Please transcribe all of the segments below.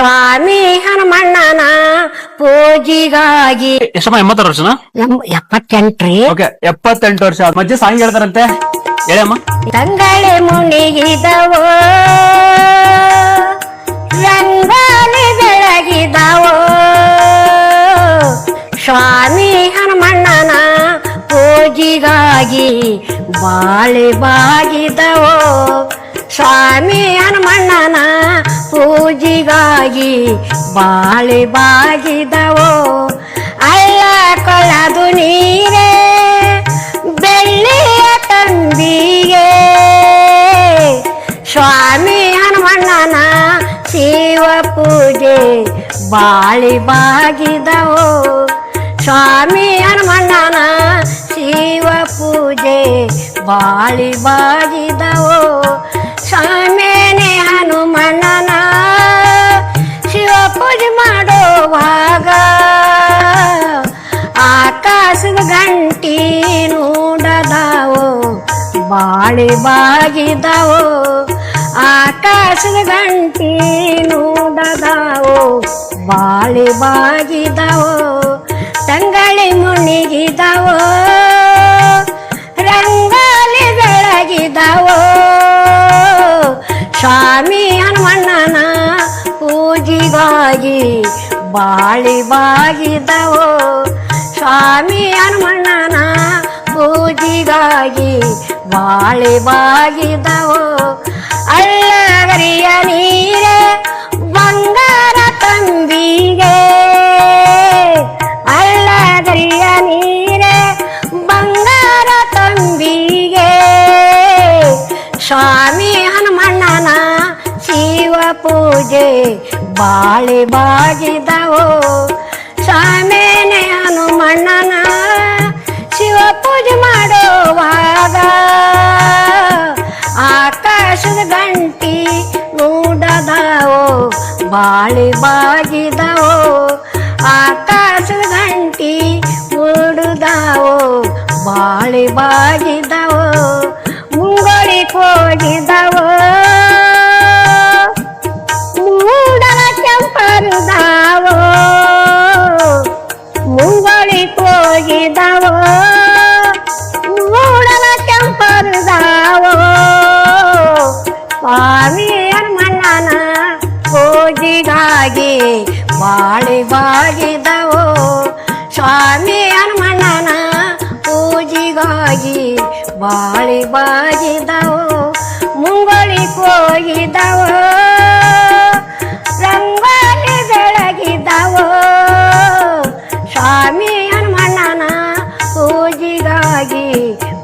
ಸ್ವಾಮಿ ಹನುಮಣ್ಣನ ಪೂಜಿಗಾಗಿ. ಎಷ್ಟಮ್ಮ ಎಂಬತ್ತಾರು ವರ್ಷನಾ? M- ಎಪ್ಪತ್ತೆಂಟ್ರಿ. Okay ಎಪ್ಪತ್ತೆಂಟು ವರ್ಷ ಮಧ್ಯೆ ಸಾಂಗ್ ಹೇಳ್ತಾರಂತೆ. ಹೇಳಮ್ಮ ತಂಗಳೆ ಮುಣಿಗಿದವೋ ರಂಗಾಲಿ ಬೆಳಗಿದವೋ ಸ್ವಾಮಿ ಹನುಮಣ್ಣನ ಪೂಜಿಗಾಗಿ ಬಾಳೆ ಬಾಗಿದವೋ ಸ್ವಾಮಿ ಹನುಮಣ್ಣನ ಪೂಜಿಗಾಗಿ ಬಾಳೆ ಬಾಗಿದವೋ? ಅಲ್ಲ, ಕೊಳದು ನೀರೇ, ಬೆಳ್ಳಿಯ ತಂಬಿಗೆ. ಸ್ವಾಮಿ ಹನುಮಣ್ಣನ ಶಿವ ಪೂಜೆ ಬಾಳಿ ಬಾಗಿದವು? ಸ್ವಾಮಿ ಹನುಮಣ್ಣನ ಶಿವ ಪೂಜೆ ಬಾಳಿ ಬಾಗಿದವು? ಸ್ವಾಮಿನೇ ಬಾಳಿ ಬಾಗಿದವು, ಆಕಾಶದ ಗಂಟಿ ನೋಡದಾವು, ಬಾಳಿ ಬಾಗಿದವು, ತಂಗಳಿ ಮುಣಿಗಿದವು, ರಂಗೋಲಿ ಬೆಳಗಿದವು, ಸ್ವಾಮಿ ಹನುಮಣ್ಣನ ಪೂಜಿಗಾಗಿ ಬಾಳಿ ಬಾಗಿದವೋ, ಸ್ವಾಮಿ ಹನುಮಣ್ಣನ ಪೂಜಿಗಾಗಿ ಬಾಳಿ ಬಾಗಿದವು. ಅಳ್ಳಗರಿಯ ನೀರೇ, ಬಂಗಾರ ತಂಬಿಗೆ. ಅಳ್ಳಗರಿಯ ನೀರೇ, ಬಂಗಾರ ತಂಬಿಗೆ. ಸ್ವಾಮಿ ಹನುಮಣ್ಣನ ಶಿವ ಪೂಜೆ ಬಾಳೆ ಬಾಗಿದವು. ಸ್ವಾಮಿನೇ ಹನುಮಣ್ಣನ ಶಿವ ಪೂಜೆ ಮಾಡುವಾಗ ಬಾಳೆ ಬಾಗಿದವು ಆಕಾಶದ ಗಂಟಿ ಮೂಡುದವು ಬಾಳೆ ಬಾಗಿದವು ಮುಂಗೋಳಿ ಹೋಗಿದವು ಮೂಡಲ ಕೆಂಪರುದಾವು ಪೂಜೆಗಾಗಿ ಬಾಳಿ ಬಾಗಿದವು? ಸ್ವಾಮಿ ಹನುಮಣ್ಣನ ಪೂಜಿಗಾಗಿ ಬಾಳಿ ಬಾಗಿದವು? ಮುಂಗೊಳಿ ಕೋಗಿದವು ರಂಗೋಲಿ ಬೆಳಗಿದವು? ಸ್ವಾಮಿ ಹನುಮಣ್ಣನ ಪೂಜಿಗಾಗಿ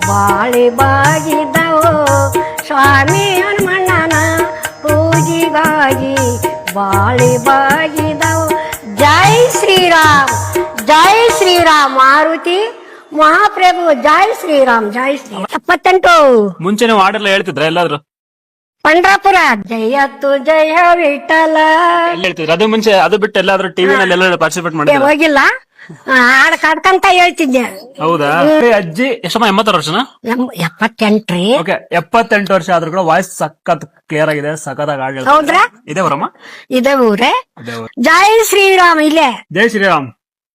ಬಾಳಿ ಬಾಗಿದವು? ಸ್ವಾಮಿ ಬಾಳಿ ಬಾಗಿದವು. ಜೈ ಶ್ರೀರಾಮ್ ಜೈ ಶ್ರೀರಾಮ್ ಮಾರುತಿ. ಮಹಾಪ್ರಭು ಜೈ ಶ್ರೀರಾಮ್ ಜೈ ಶ್ರೀ ಎಪ್ಪತ್ತೆಂಟು. ಮುಂಚೆ ನೀವು ಹಾಡೆಲ್ಲ ಹೇಳ್ತಿದ್ರ ಎಲ್ಲಾದ್ರು? ಪಂಡ್ರಾಪುರ. ಜಯತ್ತು ಜಯ ವಿಠಲ. ಎಲ್ಲ ಹೇಳ್ತಿದ್ರ? ಅದು ಮುಂಚೆ ಅದು ಬಿಟ್ಟು ಎಲ್ಲಾದ್ರೂ ಎಲ್ಲ ಪಾರ್ಟಿಸಿಪೇಟ್ ಮಾಡಿದ್ರ ಹೋಗಿಲ್ಲ. ಹಾಡ್ ಕಾಡ್ಕಂತ ಹೇಳ್ತಿದ್ದೆ. ಹೌದಾ? ಏ, ಅಜ್ಜಿ ಎಷ್ಟಮ್ಮ ಎಂಬತ್ತಾರು ವರ್ಷನ? ಎಂ- ಎಪ್ಪತ್ತೆಂಟ್ರಿ. ಓಕೆ ಎಪ್ಪತ್ತೆಂಟು ವರ್ಷ ಆದ್ರೂ ಕೂಡ ವಾಯ್ಸ್ ಸಖತ್ ಕ್ಲಿಯರ್ ಆಗಿದೆ ಸಖತ್ ಆಗಿ ಹೌದ್ರಾ? ಇದೆ ಬರಮ್ಮ ಇದೇ ಊರೇ? ಇದೆ ಊರು. ಜೈ ಶ್ರೀರಾಮ್ ಇಲ್ಲೇ? ಜೈ ಶ್ರೀರಾಮ್.